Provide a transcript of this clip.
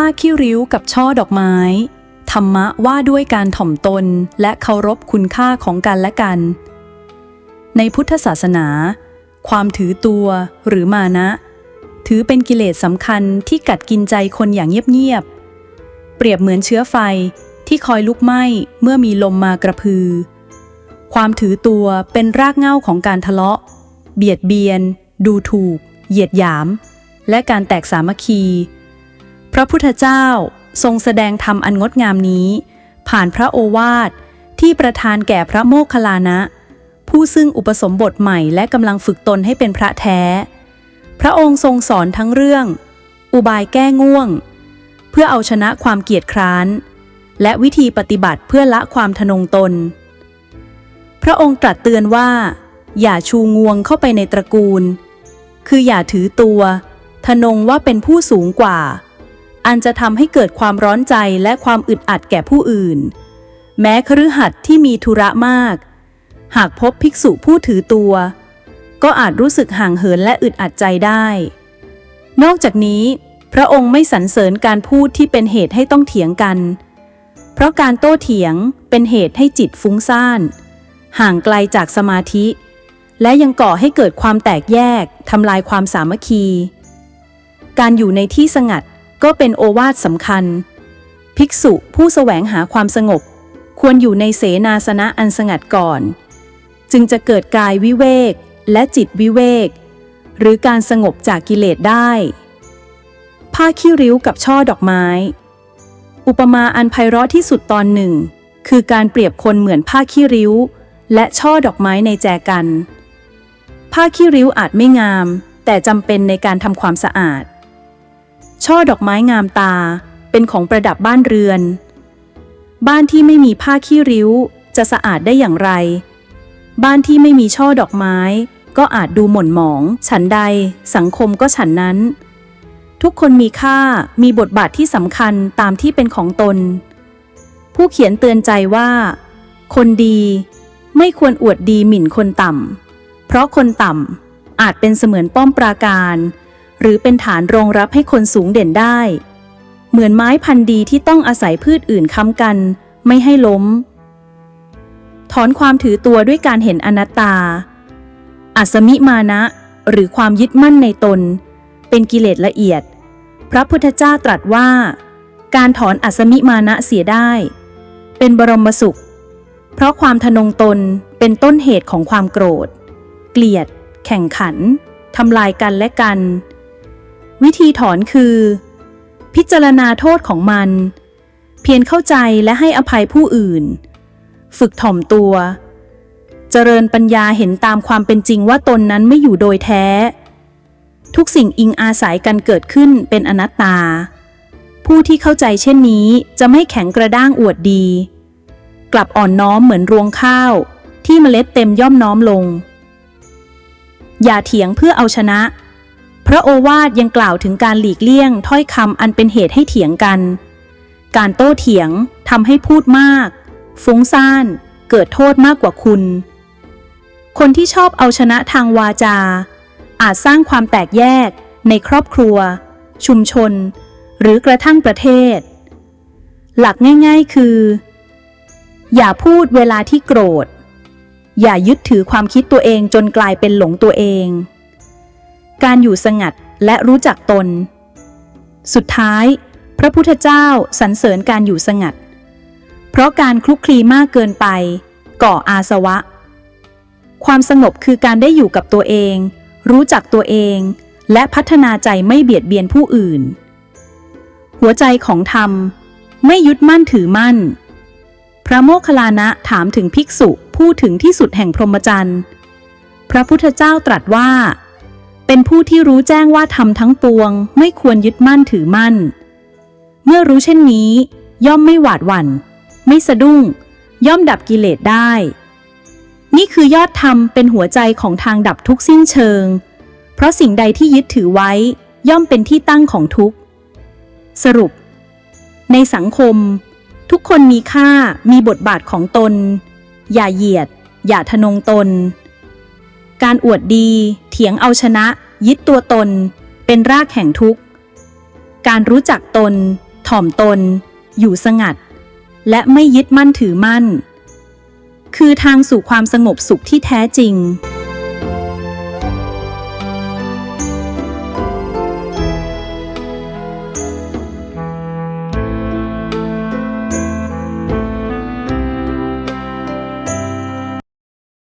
ผ้าขี้ริ้วกับช่อดอกไม้ ธรรมะว่าด้วยการถ่อมตนและเคารพคุณค่าของกันและกัน ในพุทธศาสนา ความถือตัวหรือมานะ ถือเป็นกิเลสสำคัญที่กัดกินใจคนอย่างเงียบๆ เปรียบเหมือนเชื้อไฟที่คอยลุกไหม้เมื่อมีลมมากระพือ ความถือตัวเป็นรากเหง้าของการทะเลาะ เบียดเบียน ดูถูก เหยียดหยาม และการแตกสามัคคี พระพุทธเจ้าทรงแสดงธรรมอันงดงามนี้ ผ่านพระโอวาทที่ประทานแก่พระโมคคัลลานะ ผู้ซึ่งอุปสมบทใหม่และกำลังฝึกตนให้เป็นพระแท้ พระองค์ทรงสอนทั้งเรื่อง อุบายแก้ง่วง เพื่อเอาชนะความเกียจคร้าน และวิธีปฏิบัติเพื่อละความทะนงตน พระองค์ตรัสเตือนว่า อย่าชูงวงเข้าไปในตระกูล คืออย่าถือตัวทะนงว่าเป็นผู้สูงกว่า อันจะทำให้เกิดความร้อนใจและความอึดอัดแก่ผู้อื่น แม้คฤหัสถ์ที่มีธุระมาก หากพบภิกษุผู้ถือตัว ก็อาจรู้สึกห่างเหินและอึดอัดใจได้ นอกจากนี้ พระองค์ไม่สรรเสริญการพูดที่เป็นเหตุให้ต้องเถียงกัน เพราะการโต้เถียงเป็นเหตุให้จิตฟุ้งซ่าน ห่างไกลจากสมาธิ และยังก่อให้เกิดความแตกแยกทำลายความสามัคคีการอยู่ในที่สงัด ก็เป็นโอวาทสำคัญ ภิกษุผู้แสวงหาความสงบ ควรอยู่ในเสนาสนะอันสงัดก่อน จึงจะเกิดกายวิเวกและจิตวิเวก หรือการสงบจากกิเลสได้ ผ้าขี้ริ้วกับช่อดอกไม้ อุปมาอันไพเราะที่สุดตอนหนึ่ง คือการเปรียบคนเหมือนผ้าขี้ริ้ว และช่อดอกไม้ในแจกัน ผ้าขี้ริ้วอาจไม่งาม แต่จำเป็นในการทำความสะอาด ช่อดอกไม้งามตา เป็นของประดับบ้านเรือน บ้านที่ไม่มีผ้าขี้ริ้ว จะสะอาดได้อย่างไร บ้านที่ไม่มีช่อดอกไม้ ก็อาจดูหม่นหมอง ฉันใด สังคมก็ฉันนั้น ทุกคนมีค่ามีบทบาทที่สำคัญตามที่เป็นของตน ผู้เขียนเตือนใจว่า คนดีไม่ควรอวดดีหมิ่นคนต่ำเพราะคนต่ำอาจเป็นเสมือนป้อมปราการ หรือเป็นฐานรองรับให้คนสูงเด่นได้ เหมือนไม้พันธุ์ดีที่ต้องอาศัยพืชอื่นค้ำกัน ไม่ให้ล้ม ถอนความถือตัวด้วยการเห็นอนัตตา อัสมิมานะ หรือความยึดมั่นในตน เป็นกิเลสละเอียด พระพุทธเจ้าตรัสว่า การถอนอัสมิมานะเสียได้ เป็นบรมสุข เพราะความทะนงตนเป็นต้นเหตุของความโกรธ เกลียด แข่งขันทำลายกันและกัน วิธีถอนคือ พิจารณาโทษของมัน เพียรเข้าใจและให้อภัยผู้อื่น ฝึกถ่อมตัว เจริญปัญญาเห็นตามความเป็นจริงว่าตนนั้นไม่อยู่โดยแท้ ทุกสิ่งอิงอาศัยกันเกิดขึ้นเป็นอนัตตา ผู้ที่เข้าใจเช่นนี้จะไม่แข็งกระด้างอวดดี กลับอ่อนน้อมเหมือนรวงข้าว ที่เมล็ดเต็มย่อมน้อมลง อย่าเถียงเพื่อเอาชนะ พระโอวาทยังกล่าวถึงการหลีกเลี่ยงถ้อยคำอันเป็นเหตุให้เถียงกัน การโต้เถียงทำให้พูดมาก ฟุ้งซ่าน เกิดโทษมากกว่าคุณ คนที่ชอบเอาชนะทางวาจา อาจสร้างความแตกแยก ในครอบครัว ชุมชน หรือกระทั่งประเทศ หลักง่ายๆคือ อย่าพูดเวลาที่โกรธ อย่ายึดถือความคิดตัวเองจนกลายเป็นหลงตัวเอง การอยู่สงัดและรู้จักตน สุดท้าย พระพุทธเจ้าสรรเสริญการอยู่สงัด เพราะการคลุกคลีมากเกินไป ก่ออาสวะ ความสงบคือการได้อยู่กับตัวเอง รู้จักตัวเอง และพัฒนาใจไม่เบียดเบียนผู้อื่น หัวใจของธรรม ไม่ยึดมั่นถือมั่น พระโมคคัลลานะถามถึงภิกษุพูดถึงที่สุดแห่งพรหมจรรย์พระพุทธเจ้าตรัสว่า เป็นผู้ที่รู้แจ้งว่าธรรมทั้งปวง ไม่ควรยึดมั่นถือมั่น เมื่อรู้เช่นนี้ ย่อมไม่หวาดหวัน่น ไม่สะดุ้ง ย่อมดับกิเลสได้ นี่คือยอดธรรมเป็นหัวใจของทางดับทุกข์สิ้นเชิง เพราะสิ่งใดที่ยึดถือไว้ ย่อมเป็นที่ตั้งของทุกข์ สรุป ในสังคม ทุกคนมีค่ามีบทบาทของตน อย่าเหยียด อย่าทะนงตน การอวดดี เถียงเอาชนะ ยึดตัวตน เป็นรากแห่งทุกข์ การรู้จักตน ถ่อมตน อยู่สงัด และไม่ยึดมั่นถือมั่น คือทางสู่ความสงบสุขที่แท้จริง